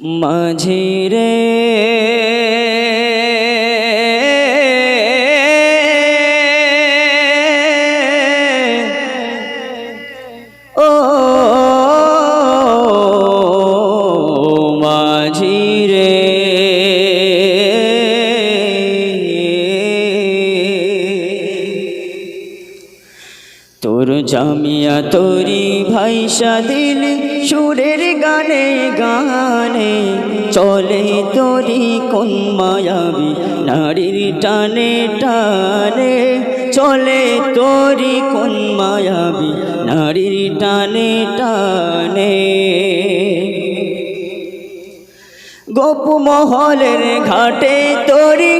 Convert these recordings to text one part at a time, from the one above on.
মাঝি রে ও মাঝি রে তোর জামিয়া তোরি ভাইসা দিল সুরের গানে গানে চলে তোরি কোন মায়াবি নারীর টানে টানে চলে তোরি কোন মায়াবি নারীর টানে টানে। গোপ মহলের ঘাটে তোরি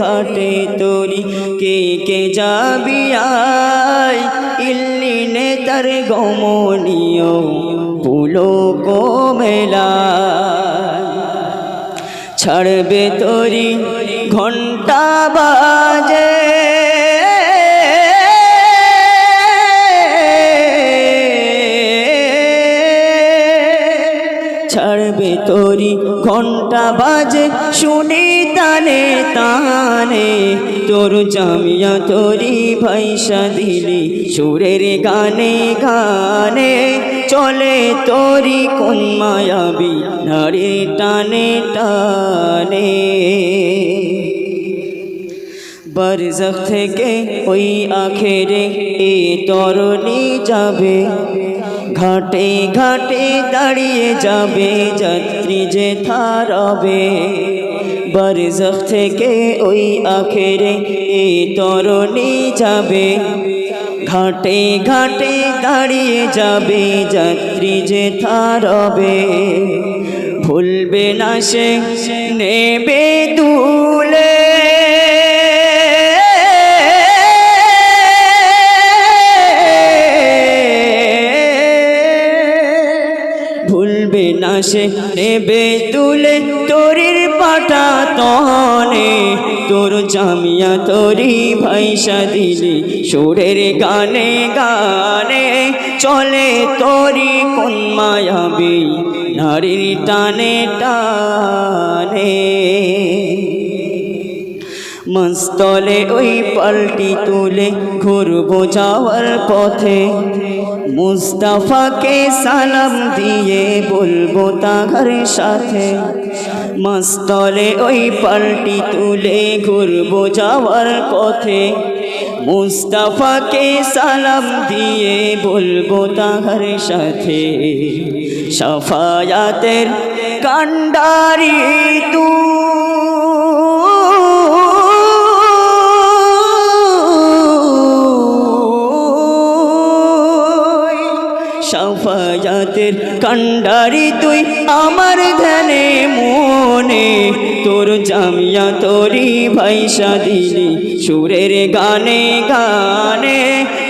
ঘাটে তোরি কে কে যাবি আয় ইল্লিনে তার গমনীয় পুলো মেলা। ছাড়বে তোরি ঘণ্টা বাজে ছাড়বে তোরি ঘণ্টা বাজে, শুনি তানে তানে। তোর জামিয়া তোরি ভাইসা দিলি সুরের গানে গানে। চলে তোরি কোন মায়াবি নারী টানে টানে। বরজখ থেকে ওই আখেরে এ তরণী যাবে। ঘাটে ঘাটে দাঁড়িয়ে যাবে যাত্রী যে থারবে। বরজখ থেকে ওই আখেরে এ তরণী যাবে। ঘাটে ঘাটে দাঁড়িয়ে যাবে যাত্রী যে থারবে। ভুলবে না সে, নেবে দুলে। সে নেবে তুলে তোরির পাটা তহনে তোর জামিয়া তোরি ভাইসা দিলি সুরের গানে গানে। চলে তোরি কোন মায়াবি নারীর টানে টানে। মস্তলে ওই পাল্টি তুলে ঘুরবো যাওয়ার পথে। মুস্তাফাকে সালাম দিয়ে বলব তাহার সাথে। মস্তলে ওই পাল্টি তুলে ঘুরবো যাওয়ার পথে। মুস্তাফাকে সালাম দিয়ে বলব তাহার সাথে। সাফায়াতের কান্ডারি তুই সাফায়াতের কান্ডারি তুই আমার ধ্যানে মনে। তোর জামিয়া তোরি ভাইসা দিলি সুরের গানে গানে।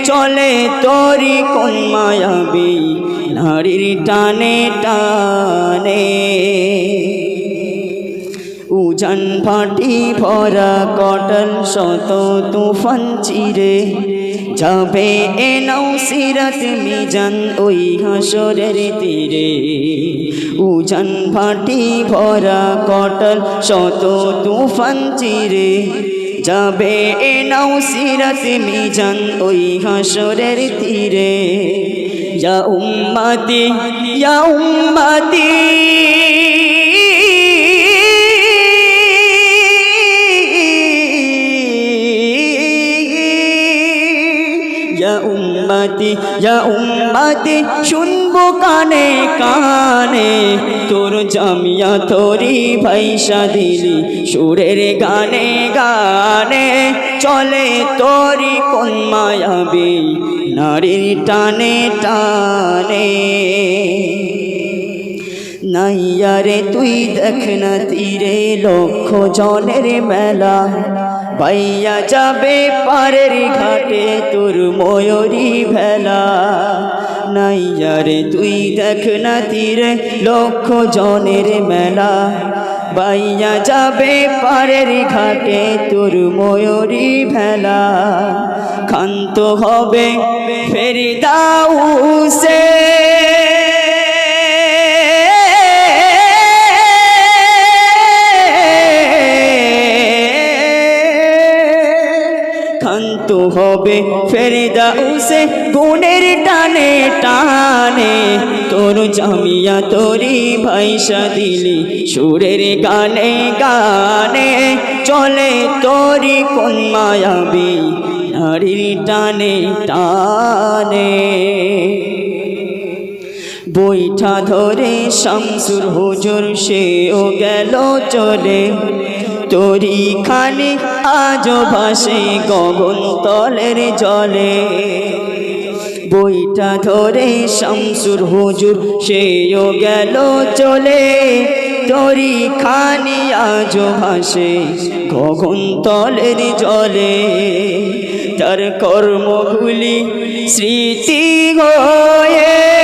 চলে তোরি কোন মায়াবি নারীর টানে টানে। উজান ফাটি ভরা কটল শত তুফান চিরে। যাবে এ নৌ সিরাত মিজান ওই হাসরের তীরে। উজান ফাটি ভরা কটল শত তুফান চিরে। যাবে এ নৌ সিরাত মিজান ওই হাসরের তীরে। ইয়া উম্মতি ইয়া উম্মতি। উম্মতি উম্মতি শুনব কানে কানে। তোর জামিয়া তোরি ভাইসা দিলি সুরের গানে গানে। চলে তোরি কোন মায়াবি নারীর টানে টানে। নাইয়ারে তুই দেখ না তীরে লক্ষ জনের মেলা। বাইয়া যাবে পারের ঘাটে তোর ময়ূরী ভেলা। নাইয়ারে তুই দেখ না তীরে, লক্ষ জনের মেলা। বাইয়া যাবে পারের ঘাটে তোর ময়ূরী ভেলা। ক্ষান্ত হবে ফেরিদাউসে ক্ষান্ত হবে। ফেরিদা উসে গুণের টানে টানে, তোর জামিয়া তোরি ভাইসা দিলি সুরের গানে গানে, চলে তোরি কোন মায়াবি নারীর টানে টানে। বৈঠা ধরে শামসুর হুজুর সেও গেল চলে তোরি খানি আজও ভাসে গগন তলের জলে। বইটা ধরে শামসুর হুজুর, সেও গেল চলে। তোরি খানি আজও ভাসে গগন তলের জলে। তার কর্মগুলি স্মৃতি হয়ে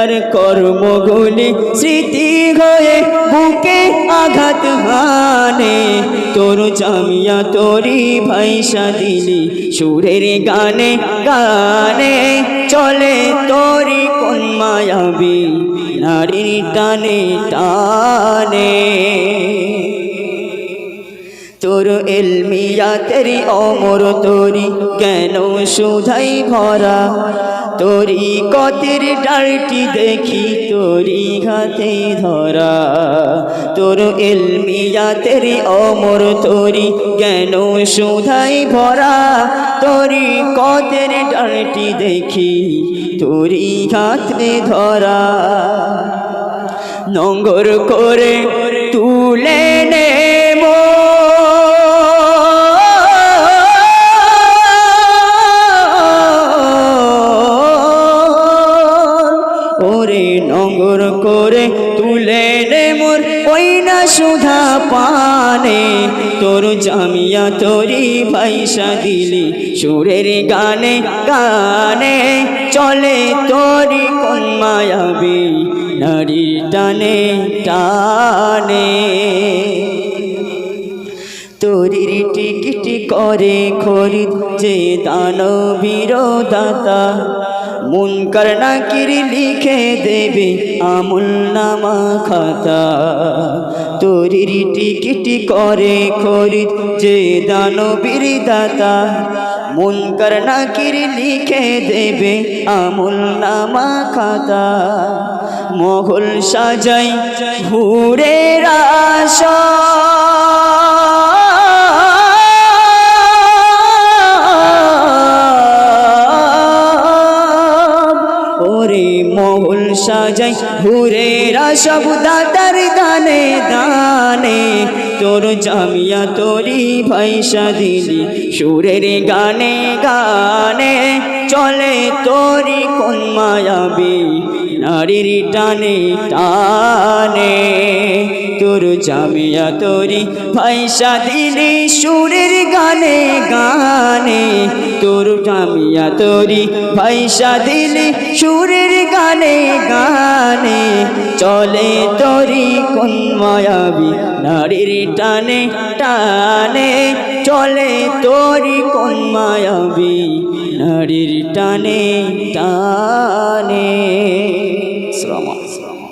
তার কর্মগুলি স্মৃতি হয়ে বুকে আঘাত হানে। তোর জামিয়া তোরি ভাইসা দিলি সুরের গানে গানে। চলে তোরি কোন মায়াবি নারীর টানে টানে। তোর এলমিয়া তেরি অমর তোরি কেন সুধাই ভরা? তোরি কতের ডালটি দেখি তোরি হাতে ধরা। তোর এলমিয়া তেরি অমর তোরি কেন সুধাই ভরা? তোরি কতের ডালটি দেখি তোরি হাতে ধরা। নঙ্গর করে তুলে নেব পানে তোর জামিয়া তোরি পয়সা দিলি, সুরের গানে গানে চলে তোরি কোন মায়াবি নারীর টানে টানে। তোরির টিকিটি করে খরিদ যে দানবীর দাতা মন নাকির লিখে দেবে আমুল নামা খাতা। তোরির টিকিটি করে খরিদ যে দানবীর দাতা। মন নাকির লিখে দেবে আমুল নামা খাতা। মহল সাজাই ঘুরে রাশা সাজাই ঘুরে সব দাদার দানে দানে। তোর জামিয়া তোরি ভাইসা দিলি সুরের গানে গানে। চলে তোরি কোন মায়াবি। নারীর টানে টানে, তোর জামিয়া তোরি ভাইসা দিলি সুরের গানে গানে, তোর জামিয়া তোরি ভাইসা দিলি সুরের গানে গানে, চলে তোরি কোন মায়াবি নারীর টানে টানে, চলে তোরি কোন মায়াবি নারীর টানে টানে। শ্রমা।